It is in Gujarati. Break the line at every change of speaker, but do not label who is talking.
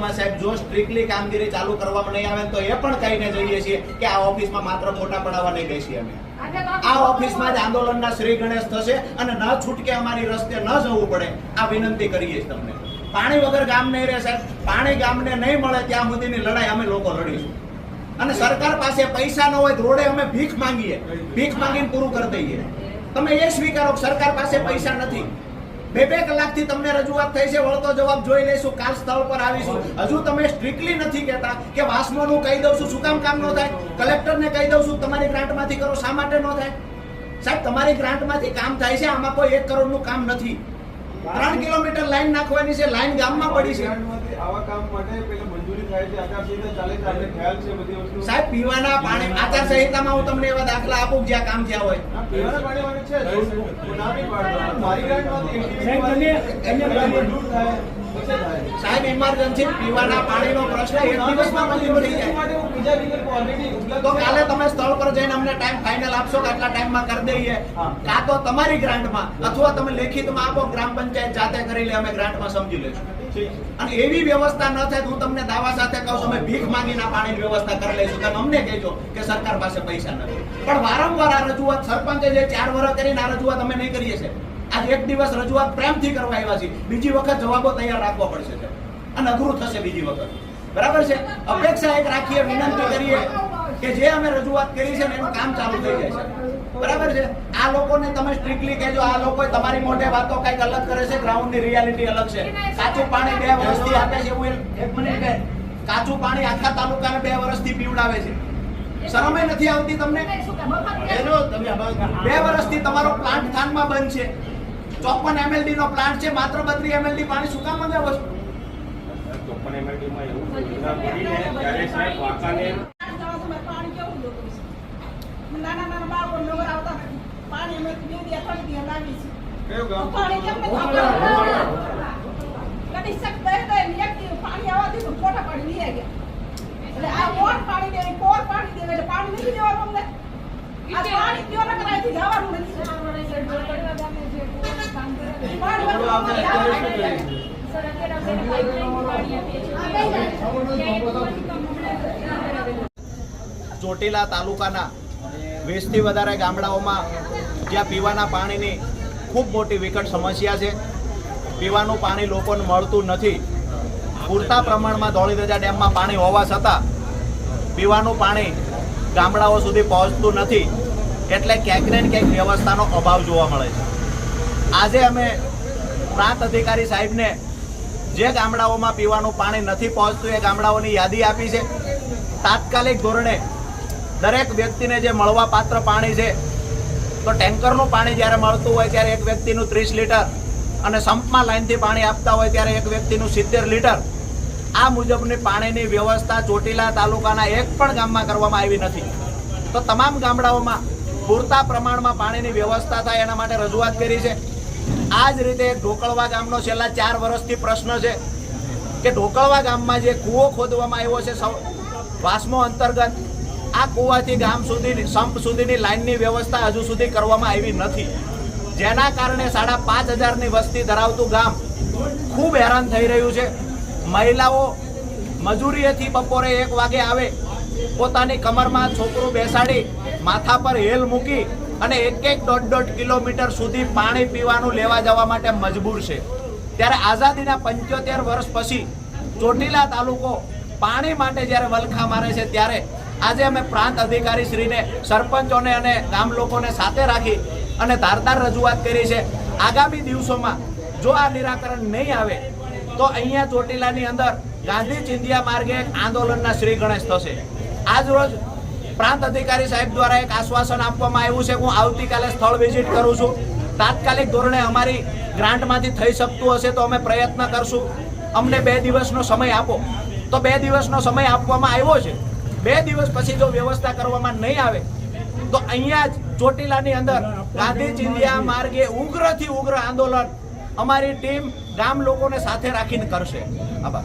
સાહેબ, જો સ્ટ્રિક્ટલી કામગીરી ચાલુ કરવામાં નહીં આવે તો એ પણ કહીને જઈએ છીએ કે આ ઓફિસમાં માત્ર ફોટા પડાવવા નહીં બેસીએ અમે. આ ઓફિસમાં જ આંદોલનના શ્રી ગણેશ થશે અને ન છૂટકે અમારી રસ્તે ન જવું પડે, આ વિનંતી કરીએ તમને. પાણી વગર ગામ નહીં રહે સાહેબ. પાણી ગામને નહીં મળે ત્યાં સુધીની લડાઈ અમે લોકો લડીશું. અને સરકાર પાસે પૈસા ન હોય રોડે અમે ભીખ માંગીએ. ભીખ માંગીને પૂરું કરી દઈએ. તમે એ સ્વીકારો સરકાર પાસે પૈસા નથી. બે બે કલાકથી તમને રજૂઆત થઈ છે, વળતો જવાબ જોઈ લઈશું કાલ સ્થળ પર આવીશું. હજુ તમે સ્ટ્રિક્ટલી નથી કહેતા કે વાસ્મોનું કહી દઉં છું, શું કામ કામ ન થાય? કલેક્ટરને કહી દઉં છું, તમારી ગ્રાન્ટમાંથી કરો, શા માટે ન થાય? સાહેબ, તમારી ગ્રાન્ટમાંથી કામ થાય છે, આમાં કોઈ એક કરોડનું કામ નથી. ત્રણ કિલોમીટર લાઈન નાખવાની છે, લાઈન ગામમાં પડી છે.
આવા કામ માટે પેલા મંજૂરી થાય છે આચારસંહિતા ચાલે છે આપણે ખ્યાલ છે બધી વસ્તુ?
સાહેબ પીવાના પાણી આચાર સંહિતામાં હું તમને એવા દાખલા આપું જ્યાં કામ થયા હોય.
પીવાના પાણી માટે છે ના બી પાડતો. મારી ગ્રાન્ટમાંથી
સાહેબ, તમે-
મંજૂર થાય
સાહેબ ઇમરજન્સી પીવાના પાણીનો પ્રશ્ન એક દિવસમાં મંજૂર થઈ જાય.
બીજા વિકલ્પ ઓલરેડી ઉપલબ્ધ
તો કાલે તમે સ્થળ પર જઈને અમને ટાઈમ ફાઇનલ આપશો કે આટલા ટાઈમમાં કરી દઈએ. કાં તો તમારી ગ્રાન્ટમાં અથવા તમે લેખિતમાં આપો ગ્રામ પંચાયત જાતે કરી લે અમે ગ્રાન્ટમાં સમજી લઈશું અને એવી વ્યવસ્થા ન થાય હું તમને દાવા સાથે કહું છું અમે ભીખ માંગીને પાણીની વ્યવસ્થા કરી લઈશું. તમે અમને કહેજો કે સરકાર પાસે પૈસા નથી. પણ વારંવાર આ રજૂઆત સરપંચે જે ચાર વર્ષ કરીને આ રજૂઆત અમે નહીં કરીએ છીએ. આજ એક દિવસ રજૂઆત પ્રેમથી કરવા આવ્યા છીએ. બીજી વખત જવાબો તૈયાર રાખવા પડશે. અને અઘરું થશે બીજી વખત. બરાબર છે? અપેક્ષા એક રાખીએ, વિનંતી કરીએ કે જે અમે રજૂઆત કરી છે એનું કામ ચાલુ થઈ જાય છે. બરાબર છે? આ લોકોને તમે સ્ટ્રિક્ટલી કહેજો, આ લોકો તમારી મોઢે વાતો કંઈક અલગ કરે છે ગ્રાઉન્ડની રિયાલિટી અલગ છે. કાચું પાણી બે વર્ષથી આપે છે, એવું એક મિનિટ. કાચું પાણી આખા તાલુકાને બે વર્ષથી પીવડાવે છે. શરમે નથી આવતી તમને? બે વર્ષથી તમારો પ્લાન્ટ ખાનમાં બંધ છે. ચોપન એમએલડી નો પ્લાન્ટ છે, માત્ર બત્રી એમએલડી પાણી શું કામ મંગાવો છો
ચોપ્પન એવું યોજના કરીને ત્યારે સાહેબ વાંકાને
નાના નાના બાળકો નવર આવતા પાણી અમે બે દી અઠવાડિયે દી લાવી છે પાણી કેમ કદી શક દે દે ને પાણી આવવા દીધું ફોટા પાડી લઈ ગયા એટલે આ મોર પાણી દેવી કોર પાણી દેવે એટલે પાણી નથી દેવાનું અમને આ પાણી ના જવાનું નથી પાણી
હવે આપણે અત્યારે શું કરીએ?
ચોટીલા તાલુકાના વીસથી વધારે ગામડાઓમાં જ્યાં પીવાના પાણીની ખૂબ મોટી વિકટ સમસ્યા છે. પીવાનું પાણી લોકોને મળતું નથી. પૂરતા પ્રમાણમાં ધોળીધજા ડેમમાં પાણી હોવા છતાં પીવાનું પાણી ગામડાઓ સુધી પહોંચતું નથી. એટલે ક્યાંક ને ક્યાંક વ્યવસ્થાનો અભાવ જોવા મળે છે. આજે અમે પ્રાંત અધિકારી સાહેબને જે ગામડાઓમાં પીવાનું પાણી નથી પહોંચતું એ ગામડાઓની યાદી આપી છે. તાત્કાલિક ધોરણે દરેક વ્યક્તિને જે મળવા પાત્ર પાણી છે, તો ટેન્કરનું પાણી જ્યારે મળતું હોય ત્યારે એક વ્યક્તિનું ત્રીસ લીટર અને સંપમાં લાઇનથી પાણી આપતા હોય ત્યારે એક વ્યક્તિનું સિત્તેર લીટર. આ મુજબની પાણીની વ્યવસ્થા ચોટીલા તાલુકાના એક પણ ગામમાં કરવામાં આવી નથી. તો તમામ ગામડાઓમાં પૂરતા પ્રમાણમાં પાણીની વ્યવસ્થા થાય એના માટે રજૂઆત કરી છે. આ જ રીતે ઢોકળવા ગામનો છેલ્લા ચાર વર્ષથી પ્રશ્ન છે કે ઢોકળવા ગામમાં જે કૂવો ખોદવામાં આવ્યો છે વાસમો અંતર્ગત, આ કૂવાથી ગામ સુધી સંપ સુધીની લાઇનની વ્યવસ્થા હજુ સુધી કરવામાં આવી નથી. જેના કારણે સાડા પાંચ હજારની વસ્તી ધરાવતું ગામ ખૂબ હેરાન થઈ રહ્યું છે. મહિલાઓ મજૂરીએથી બપોરે એક વાગે આવે, પોતાની કમરમાં છોકરું બેસાડી, માથા પર હેલ મૂકી અને એક એક દોઢ દોઢ કિલોમીટર સુધી પાણી પીવાનું લેવા જવા માટે મજબૂર છે. ત્યારે આઝાદીના પંચોતેર વર્ષ પછી ચોટીલા તાલુકો પાણી માટે જ્યારે વલખા મારે છે, ત્યારે આજે અમે પ્રાંત અધિકારી શ્રીને, સરપંચોને અને ગામ લોકોને સાથે રાખી અને ધારદાર રજૂઆત કરી છે. આગામી દિવસોમાં જો આ નિરાકરણ નહીં આવે, તો અહીંયા ચોટીલાની અંદર ગાંધી ચિંધિયા માર્ગે આંદોલનના શ્રી ગણેશ થશે. આજ રોજ પ્રાંત અધિકારી સાહેબ દ્વારા એક આશ્વાસન આપવામાં આવ્યું છે. હું આવતીકાલે સ્થળ વિઝિટ કરું છું. તાત્કાલિક ધોરણે અમારી ગ્રાન્ટમાંથી થઈ શકતું હશે તો અમે પ્રયત્ન કરશું. અમને બે દિવસનો સમય આપો. તો બે દિવસનો સમય આપવામાં આવ્યો છે. બે દિવસ પછી જો વ્યવસ્થા કરવામાં નહીં આવે, તો અહીંયા જ ચોટીલાની અંદર ગાંધી ચિંધિયા માર્ગે ઉગ્રથી ઉગ્ર આંદોલન અમારી ટીમ ગામ લોકોને સાથે રાખીને કરશે. આભાર.